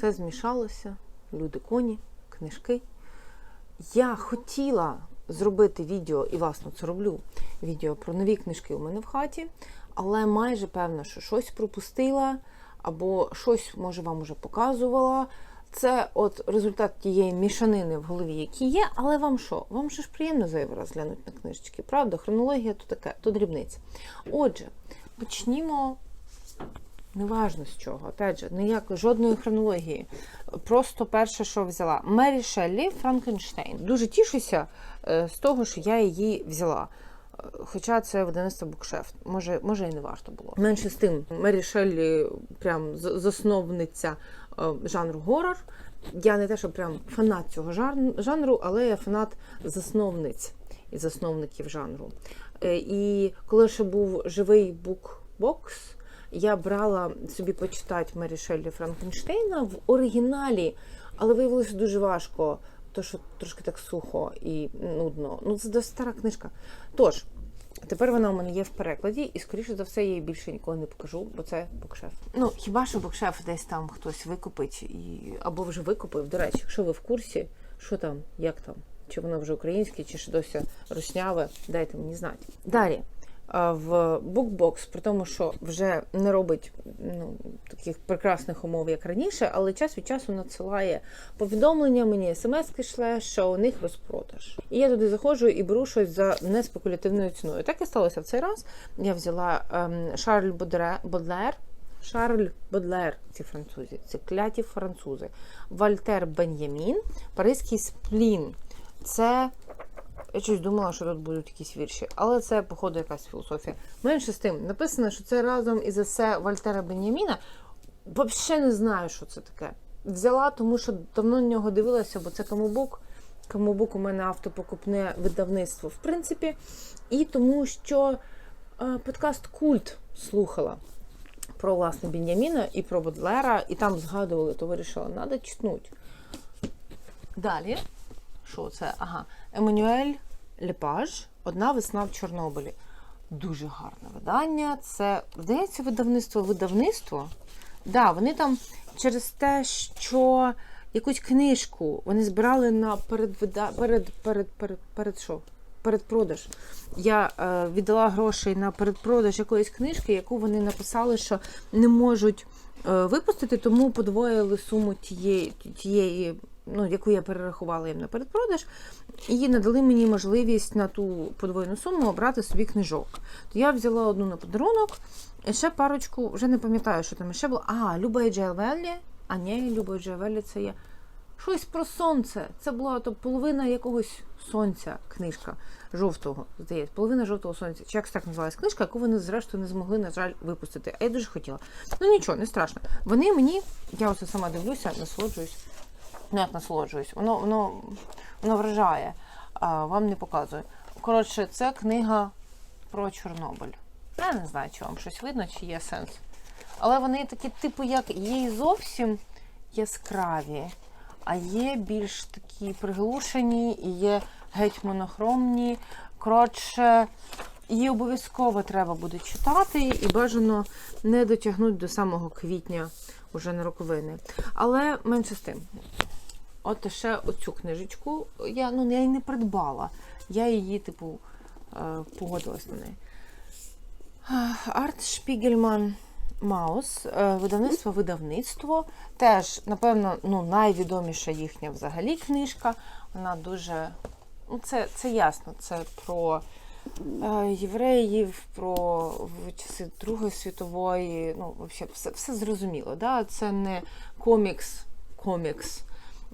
все змішалося. Люди коні, книжки. Я хотіла зробити відео, і власне це роблю відео про нові книжки у мене в хаті, але майже певно, що щось пропустила, або щось, може, вам уже показувала. Це от результат тієї мішанини в голові, які є, але вам що? Вам же ж приємно зайвий раз глянути на книжечки, правда? Хронологія то таке, то дрібниця. Отже, почнімо неважно з чого. Опять же, ніякої жодної хронології. Просто перше, що взяла. Мері Шеллі Франкенштейн. Дуже тішуся е, з того, що я її взяла. Е, Хоча це видавництво букшефт. Може, може і не варто було. Менше з тим, Мері Шеллі прям засновниця е, жанру горор. Я не те, що прям фанат цього жанру, але я фанат засновниць і засновників жанру. І коли ще був живий букбокс, я брала собі почитати Мері Шеллі Франкенштейна в оригіналі, але виявилося дуже важко, то що трошки так сухо і нудно. Ну, це досить стара книжка. Тож, тепер вона у мене є в перекладі, і, скоріше за все, я її більше ніколи не покажу, бо це букшеф. Ну, хіба що букшеф десь там хтось викупить, і... або вже викупив. До речі, якщо ви в курсі, що там, як там, чи воно вже українське, чи ще досі русняве, дайте мені знати. Далі в букбокс, при тому, що вже не робить ну, таких прекрасних умов, як раніше, але час від часу надсилає повідомлення мені, смс шле, що у них розпродаж. І я туди заходжу і беру щось за неспекулятивною ціною. Так і сталося в цей раз. Я взяла ем, Шарль Бодлер. Шарль Бодлер, ці французі, це кляті французи. Вальтер Бен'ямін, Паризький сплін. Це я щось думала, що тут будуть якісь вірші, але це, походу, якась філософія. Менше з тим, написано, що це разом із есе Вальтера Беняміна. Взагалі не знаю, що це таке. Взяла, тому що давно на нього дивилася, бо це камубук. Камубук у мене автопокупне видавництво, в принципі. І тому що е, подкаст Культ слухала про власне Беняміна і про Бодлера, і там згадували, то вирішила, треба читнути. Далі. Що це? Ага. Еммануель Лепаж Одна весна в Чорнобилі. Дуже гарне видання. Це, здається, видавництво видавництво. Да, вони там через те, що якусь книжку вони збирали на передвида... перед, перед, перед, перед що? Передпродаж. Я е, віддала грошей на передпродаж якоїсь книжки, яку вони написали, що не можуть е, випустити, тому подвоїли суму тієї, тієї, ну, яку я перерахувала їм на передпродаж, і надали мені можливість на ту подвоєну суму обрати собі книжок. То я взяла одну на подарунок, і ще парочку, вже не пам'ятаю, що там ще було. А, Люба і Джавеллі. А ні, Люба і Джавеллі це є. Щось про сонце. Це була то половина якогось сонця книжка жовтого, здається, половина жовтого сонця. Чи якось так називалась книжка, яку вони зрештою не змогли, на жаль, випустити. А я дуже хотіла. Ну нічого, не страшно. Вони мені, я оце сама дивлюся, насолоджуюсь. Ну, як насолоджуюсь, воно, воно, воно вражає, а вам не показує. Коротше, це книга про Чорнобиль. Я не знаю, чи вам щось видно, чи є сенс. Але вони такі, типу, як є зовсім яскраві, а є більш такі приглушені, і є геть монохромні. Коротше, її обов'язково треба буде читати і бажано не дотягнути до самого квітня уже на роковини. Але менше з тим. От ще оцю книжечку я ну я її не придбала. Я її, типу, е, погодилась на неї. Арт Шпігельман Маус, е, видавництво видавництво. Теж, напевно, ну, найвідоміша їхня взагалі книжка. Вона дуже. Ну, це, це ясно, це про е, євреїв, про часи Другої світової. Ну, взагалі, все, все зрозуміло. Да? Це не комікс, комікс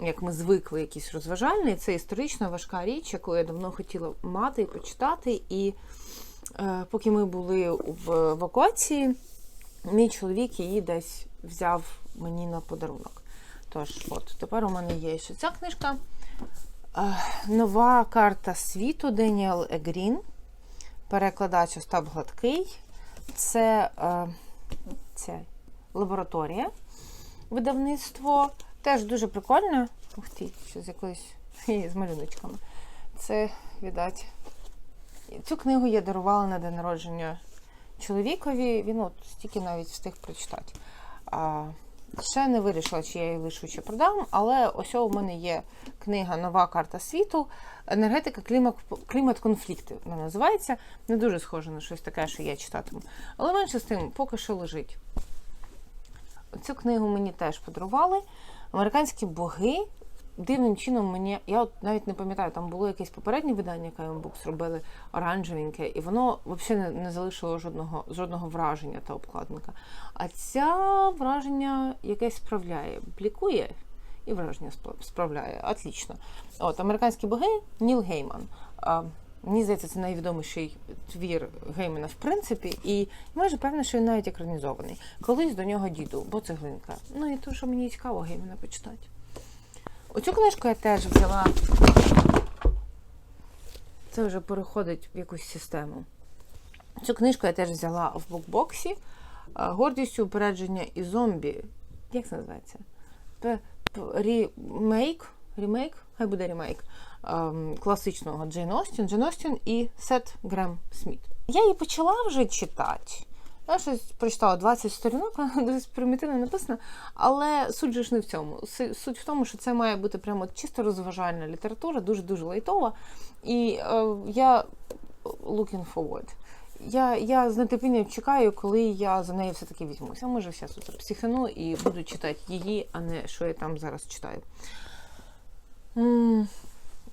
як ми звикли, якийсь розважальний. Це історично важка річ, яку я давно хотіла мати і почитати. І е, поки ми були в евакуації, мій чоловік її десь взяв мені на подарунок. Тож, от, тепер у мене є ще ця книжка. Е, Нова карта світу Деніел Егрін. Перекладач Остап Гладкий. Це, е, це лабораторія видавництво. Теж дуже прикольне. Ух ти, що з якоюсь з малюночками. Це, віддать. Цю книгу я дарувала на день народження чоловікові. Він от стільки навіть встиг прочитати. А, Ще не вирішила, чи я її лишу, чи продам, але ось у мене є книга Нова карта світу. Енергетика клімат, клімат конфлікти вона називається. Не дуже схоже на щось таке, що я читатиму. Але менше з тим, поки що лежить. Цю книгу мені теж подарували. Американські боги. Дивним чином мені, я от навіть не пам'ятаю, там було якесь попереднє видання, яке Books робили оранжевеньке, і воно взагалі не, не залишило жодного жодного враження та обкладинка. А ця враження якесь справляє, блікує і враження спра- справляє. Отлично. От американські боги Ніл Гейман. Мені здається, це найвідоміший твір Геймана, в принципі, і майже певне, що він навіть екранізований. Колись до нього діду, бо цеглинка. Ну і то, що мені цікаво Геймана почитати. Оцю книжку я теж взяла. Це вже переходить в якусь систему. Цю книжку я теж взяла в букбоксі. Гордістю упередження і зомбі. Як це називається? Рімейк. Ремейк? Хай буде ремейк ем, класичного Джейн Остін, Джейн Остін і Сет Грем Сміт. Я її почала вже читати. Я щось прочитала 20 сторінок, досить примітивно написана, але суть же ж не в цьому. Суть в тому, що це має бути прямо чисто розважальна література, дуже-дуже лайтова. І е, я looking forward. Я, я з нетерпінням чекаю, коли я за нею все-таки візьмуся. Може, зараз психану і буду читати її, а не що я там зараз читаю.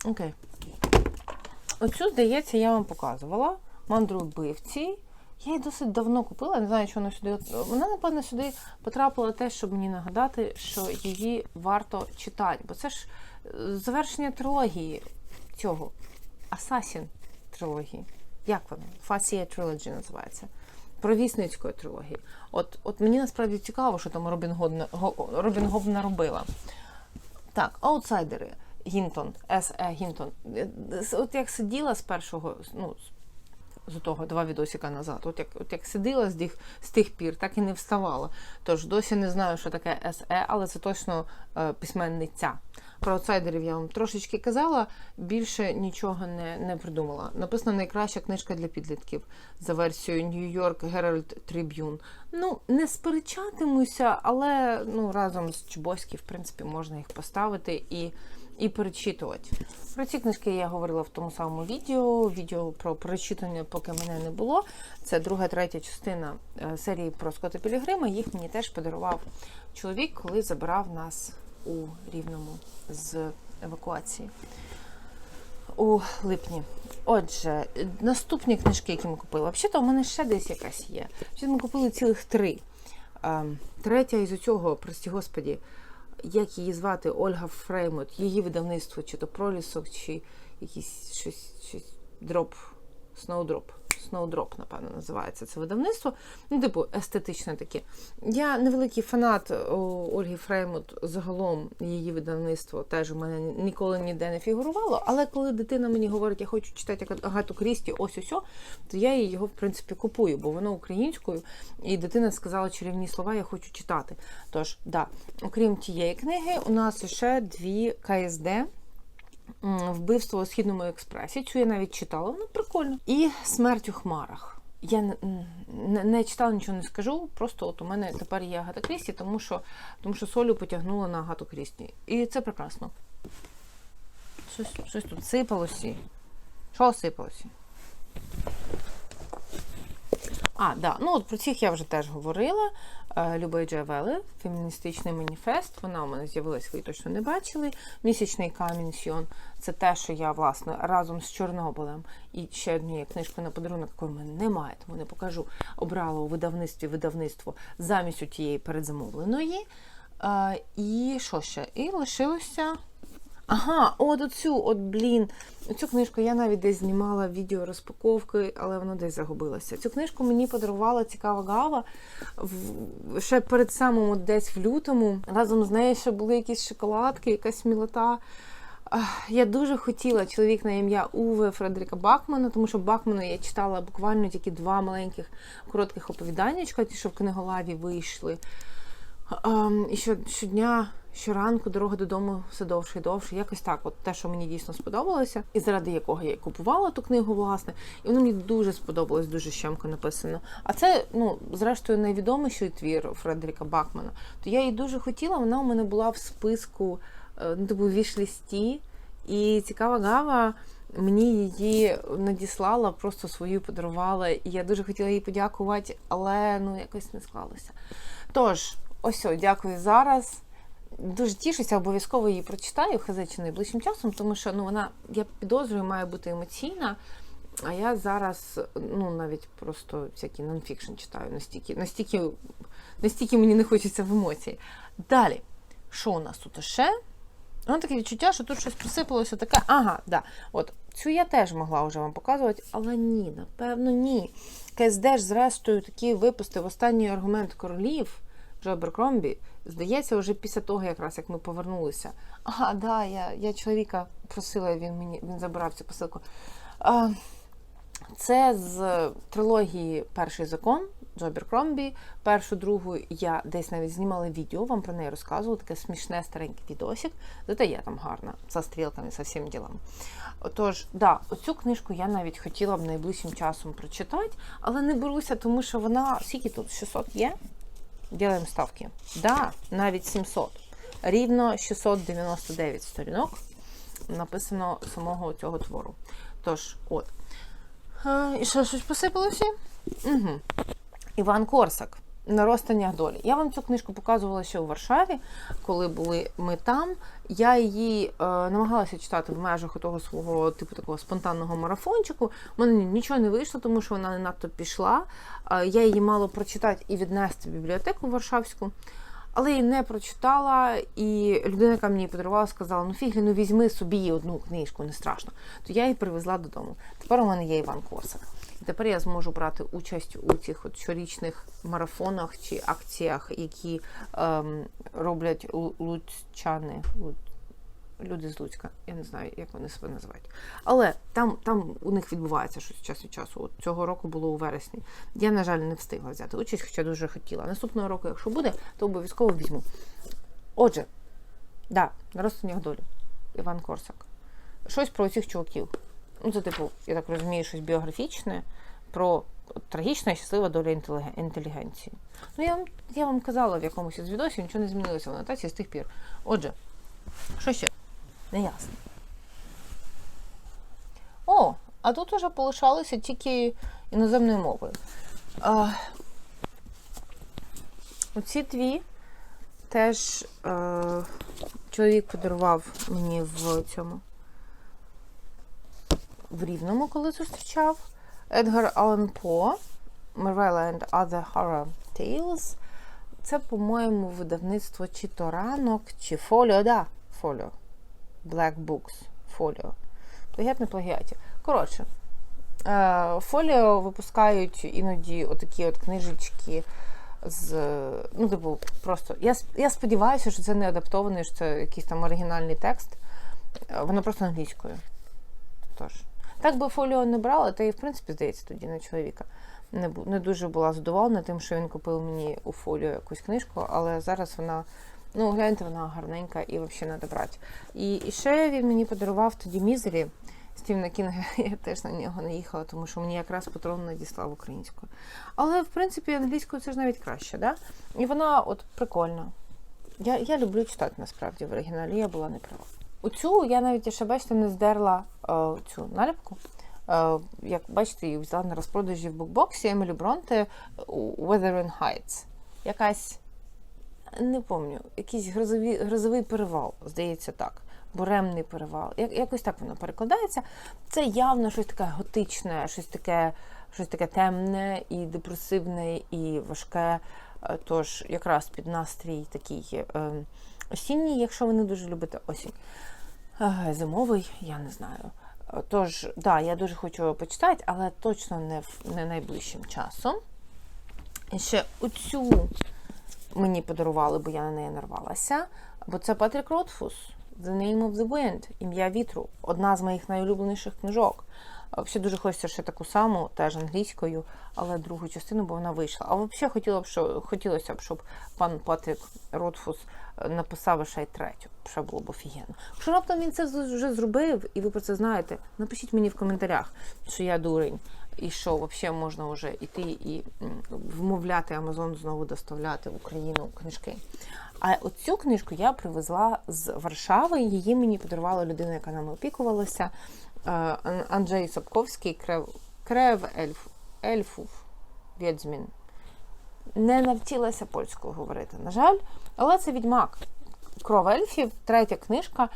Окей. Оцю, здається, я вам показувала. мандрубивці. Я її досить давно купила, не знаю, що вона сюди. Вона, напевно, сюди потрапила те, щоб мені нагадати, що її варто читати. Бо це ж е, завершення трилогії цього. Асасін трилогії. Як вона? Фасія Trilogy називається. Провісницької трилогії. От, от мені насправді цікаво, що там Робін Год, на- Го- Робін Год наробила. Так, аутсайдери. Гінтон, С.Е. Гінтон. Е, От як сиділа з першого, ну, з- того два відосика назад, от як, от як сиділа з тих, з тих пір, так і не вставала. Тож досі не знаю, що таке С.Е., але це точно е, письменниця. Про аутсайдерів я вам трошечки казала, більше нічого не, не придумала. Написана найкраща книжка для підлітків за версією New York Herald Tribune. Ну, не сперечатимуся, але ну, разом з Чубоські, в принципі, можна їх поставити і, і перечитувати. Про ці книжки я говорила в тому самому відео. Відео про перечитання, поки мене не було. Це друга, третя частина е, серії про Скотта Пілігрима. Їх мені теж подарував чоловік, коли забирав нас у Рівному з евакуації у липні. Отже, наступні книжки, які ми купили. Взагалі-то у мене ще десь якась є. Взагалі ми купили цілих три. Ем, Третя із цього, прості господі, як її звати, Ольга Фреймут, її видавництво, чи то пролісок, чи якийсь щось, щось дроп, сноудроп. Сноудроп, напевно, називається це видавництво. Ну, типу, естетичне таке. Я невеликий фанат Ольги Фреймут, загалом її видавництво теж у мене ніколи ніде не фігурувало. Але коли дитина мені говорить, я хочу читати Агату Крісті, ось ось, то я її його, в принципі, купую, бо воно українською, і дитина сказала чарівні слова, я хочу читати. Тож, да, окрім тієї книги, у нас ще дві КСД. Вбивство у східному експресі. Цю я навіть читала, воно прикольно. І смерть у хмарах. Я не, не, не читала, нічого не скажу. Просто от у мене тепер є Агата Крісті, тому що, тому що Солю потягнула на Агату Крісті. І це прекрасно. Щось, щось тут сипалося. Що сипалося? А, да. Ну от про цих я вже теж говорила. Е, Люба Джавели, феміністичний маніфест. Вона у мене з'явилась, ви точно не бачили. Місячний камінь Сьон. Це те, що я, власне, разом з Чорнобилем і ще однією книжкою на подарунок, якої в мене немає, тому не покажу. Обрала у видавництві видавництво замість у тієї передзамовленої. Е, І що ще? І лишилося. Ага, от оцю, от блін. Цю книжку я навіть десь знімала відео розпаковки, але воно десь загубилося. Цю книжку мені подарувала цікава гава в- ще перед самим от десь в лютому. Разом з нею ще були якісь шоколадки, якась мілота. Я дуже хотіла чоловік на ім'я Уве Фредеріка Бакмана, тому що Бакмана я читала буквально тільки два маленьких коротких оповіданнячка, ті, що в книголаві вийшли. Ем, і що щодня, щоранку дорога додому все довше і довше. Якось так, от те, що мені дійсно сподобалося, і заради якого я купувала ту книгу, власне, і воно мені дуже сподобалось, дуже щемко написано. А це, ну, зрештою, найвідоміший твір Фредеріка Бакмана. То я її дуже хотіла, вона у мене була в списку, е, ну, типу, вішлісті. І цікава гава мені її надіслала, просто свою подарувала. І я дуже хотіла їй подякувати, але ну якось не склалося. Тож, ось, дякую зараз. Дуже тішуся, обов'язково її прочитаю хз чи найближчим часом, тому що ну вона, я підозрюю, має бути емоційна. А я зараз ну навіть просто всякі нонфікшн читаю настільки, настільки, настільки мені не хочеться в емоції. Далі, що у нас тут ще? Воно таке відчуття, що тут щось присипалося таке. Ага, да. От цю я теж могла вже вам показувати, але ні, напевно, ні. КСД ж, зрештою, такі випустив останній аргумент королів Джо Беркромбі. Здається, вже після того, якраз як ми повернулися. Ага, да, я, я чоловіка просила, він мені він забирав цю посилку. А, це з трилогії Перший закон Джо Беркромбі. Першу, другу я десь навіть знімала відео, вам про неї розказувала, таке смішне старенький відосик. Зате я там гарна, за стрілками, за всім ділом. Отож, да, оцю книжку я навіть хотіла б найближчим часом прочитати, але не беруся, тому що вона скільки тут 600 є. Ділаємо ставки. Да, навіть 700. Рівно 699 сторінок написано самого цього твору. Тож, от. І що, щось посипалося? Угу. Іван Корсак. Наростання долі. Я вам цю книжку показувала ще у Варшаві, коли були ми там. Я її е, намагалася читати в межах того свого типу такого спонтанного марафончику. У мене нічого не вийшло, тому що вона не надто пішла. Е, я її мало прочитати і віднести в бібліотеку Варшавську. Але її не прочитала, і людина, яка мені подарувала, сказала: ну фіглі, ну візьми собі одну книжку, не страшно. То я її привезла додому. Тепер у мене є Іван Корсак. І тепер я зможу брати участь у цих от щорічних марафонах чи акціях, які ем, роблять лучани. Люди з Луцька, я не знаю, як вони себе називають. Але там, там у них відбувається щось час від часу. От цього року було у вересні. Я, на жаль, не встигла взяти участь, хоча дуже хотіла. Наступного року, якщо буде, то обов'язково візьму. Отже, да, на розстаннях долі. Іван Корсак. Щось про цих чуваків. Ну, це, типу, я так розумію, щось біографічне про трагічна і щаслива доля інтелігенції. Ну, я вам, я вам казала в якомусь із відосів, нічого не змінилося в анотації з тих пір. Отже, що ще? Не ясно. О, а тут уже полишалися тільки іноземною мовою. А, оці дві теж е, чоловік подарував мені в цьому в Рівному, коли зустрічав. Едгар Аллен По, Marvella and Other Horror Tales. Це, по-моєму, видавництво чи то ранок, чи фоліо, да, фоліо. Black Books, фоліо. Плагіат не плагіаті. Коротше, е, фоліо випускають іноді отакі от книжечки з. Ну, типу, просто. Я, я сподіваюся, що це не адаптований, що це якийсь там оригінальний текст. Е, Воно просто англійською. Тож. Так би фоліо не брала, та і в принципі, здається, тоді на чоловіка. Не, не дуже була задоволена тим, що він купив мені у фоліо якусь книжку, але зараз вона, ну, гляньте, вона гарненька і взагалі треба брати. І, ще він мені подарував тоді Мізері Стівена Кінга. Я теж на нього не їхала, тому що мені якраз патрон надіслав українською. Але, в принципі, англійською це ж навіть краще, да? І вона от прикольна. Я, я люблю читати насправді в оригіналі, я була не права. Оцю я навіть ще бачите не здерла е, цю наліпку. Е, як бачите, її взяла на розпродажі в букбоксі Емілі Бронте у Wuthering Heights. Якась не пам'ятаю, якийсь грозові, грозовий перевал, здається так. Буремний перевал. Як, якось так воно перекладається. Це явно щось таке готичне, щось таке, щось таке темне і депресивне, і важке. Е, Тож якраз під настрій такий е, осінній, якщо ви не дуже любите осінь. Е, Зимовий, я не знаю. Е, Тож, да, я дуже хочу почитати, але точно не, в- не найближчим часом. І ще оцю мені подарували, бо я на неї нарвалася. Бо це Патрік Ротфус. The Name of the Wind, Ім'я вітру. Одна з моїх найулюбленіших книжок. Взагалі дуже хочеться ще таку саму, теж англійською, але другу частину, бо вона вийшла. А взагалі хотіла б, що хотілося б, щоб пан Патрік Ротфус е, написав ще й третю. Ще було б офігенно. Якщо раптом він це вже зробив, і ви про це знаєте, напишіть мені в коментарях, що я дурень, і що взагалі можна вже йти і вмовляти Амазон знову доставляти в Україну книжки. А оцю книжку я привезла з Варшави. Її мені подарувала людина, яка нами опікувалася. Е, Анджей Сапковський, Крев, Крев Ельф, Ельфув, Відьмін. Не навчилася польською говорити, на жаль, але це відьмак. Кров ельфів, третя книжка.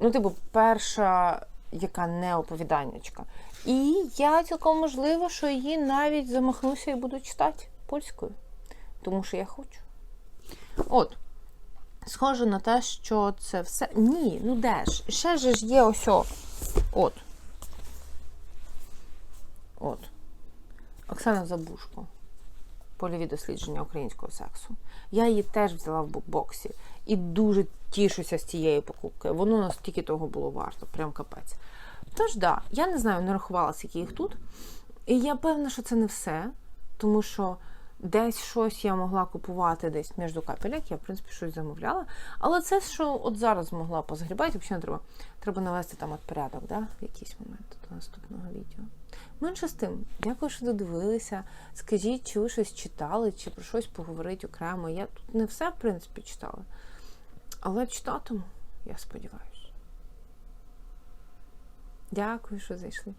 Ну, типу, перша, яка не оповіданнячка. І я цілком можливо, що її навіть замахнуся і буду читати польською. Тому що я хочу. От. Схоже на те, що це все. Ні, ну де ж? Ще ж є ось. От. От. Оксана Забушко. Польові дослідження українського сексу. Я її теж взяла в букбоксі і дуже тішуся з цієї покупки. Воно настільки того було варто, прям капець. Тож, да, я не знаю, не рахувала, скільки їх тут. І я певна, що це не все, тому що десь щось я могла купувати десь між капелек, я, в принципі, щось замовляла. Але це, що от зараз змогла позагрібати, взагалі не треба. Треба навести там от порядок, да? в якийсь момент до наступного відео. Менше з тим, дякую, що додивилися. Скажіть, чи ви щось читали, чи про щось поговорити окремо. Я тут не все, в принципі, читала. Але читатиму, я сподіваюся. Дякую, що зайшли.